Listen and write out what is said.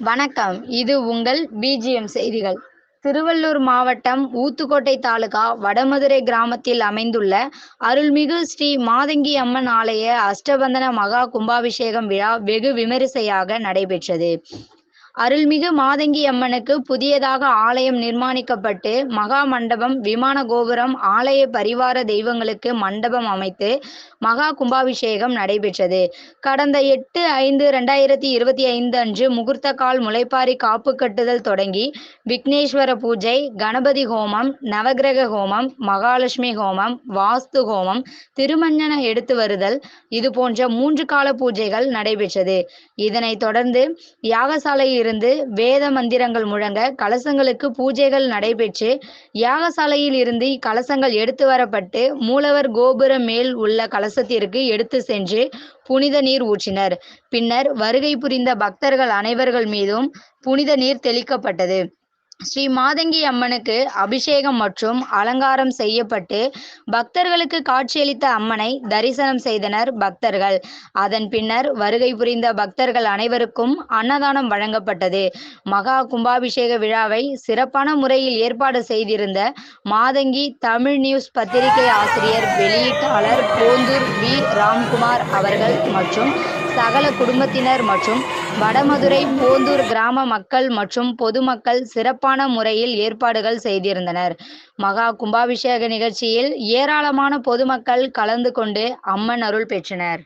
வணக்கம். இது உங்கள் பிஜிஎம் செய்திகள். திருவள்ளூர் மாவட்டம் ஊத்துக்கோட்டை தாலுகா வடமதுரை கிராமத்தில் அமைந்துள்ள அருள்மிகு ஸ்ரீ மாதங்கி அம்மன் ஆலய அஷ்டபந்தன மகா கும்பாபிஷேகம் விழா வெகு விமரிசையாக நடைபெற்றது. அருள்மிகு மாதங்கி அம்மனுக்கு புதியதாக ஆலயம் நிர்மாணிக்கப்பட்டு மகா மண்டபம் விமான கோபுரம் ஆலய பரிவார தெய்வங்களுக்கு மண்டபம் அமைத்து மகா கும்பாபிஷேகம் நடைபெற்றது. கடந்த எட்டு ஐந்து ரெண்டாயிரத்தி இருபத்தி ஐந்து அன்று முகூர்த்த கால் முளைப்பாரி காப்பு கட்டுதல் தொடங்கி விக்னேஸ்வர பூஜை கணபதி ஹோமம் நவகிரக ஹோமம் மகாலட்சுமி ஹோமம் வாஸ்து ஹோமம் திருமஞ்சன எடுத்து வருதல் இது போன்ற மூன்று கால பூஜைகள் நடைபெற்றது. இதனைத் தொடர்ந்து யாகசாலையில் இருந்து வேத மந்திரங்கள் முழங்க கலசங்களுக்கு பூஜைகள் நடைபெற்று யாகசாலையில் இருந்து கலசங்கள் எடுத்து வரப்பட்டு மூலவர் கோபுரம் மேல் உள்ள கலசத்திற்கு எடுத்து சென்று புனித நீர் ஊற்றினர். பின்னர் வருகை புரிந்த பக்தர்கள் அனைவர்கள் மீதும் புனித நீர் தெளிக்கப்பட்டது. ஸ்ரீ மாதங்கி அம்மனுக்கு அபிஷேகம் மற்றும் அலங்காரம் செய்யப்பட்டு பக்தர்களுக்கு காட்சியளித்த அம்மனை தரிசனம் செய்தனர் பக்தர்கள். அதன் பின்னர் வருகை புரிந்த பக்தர்கள் அனைவருக்கும் அன்னதானம் வழங்கப்பட்டது. மகா கும்பாபிஷேக விழாவை சிறப்பான முறையில் ஏற்பாடு செய்திருந்த மாதங்கி தமிழ் நியூஸ் பத்திரிகை ஆசிரியர் வெளியீட்டாளர் போந்தூர் வி. ராம்குமார் அவர்கள் மற்றும் சகல குடும்பத்தினர் மற்றும் வடமதுரை போந்தூர் கிராம மக்கள் மற்றும் பொதுமக்கள் சிறப்பான முறையில் ஏற்பாடுகள் செய்திருந்தனர். மகா கும்பாபிஷேக நிகழ்ச்சியில் ஏராளமான பொதுமக்கள் கலந்து கொண்டு அம்மன் அருள் பெற்றனர்.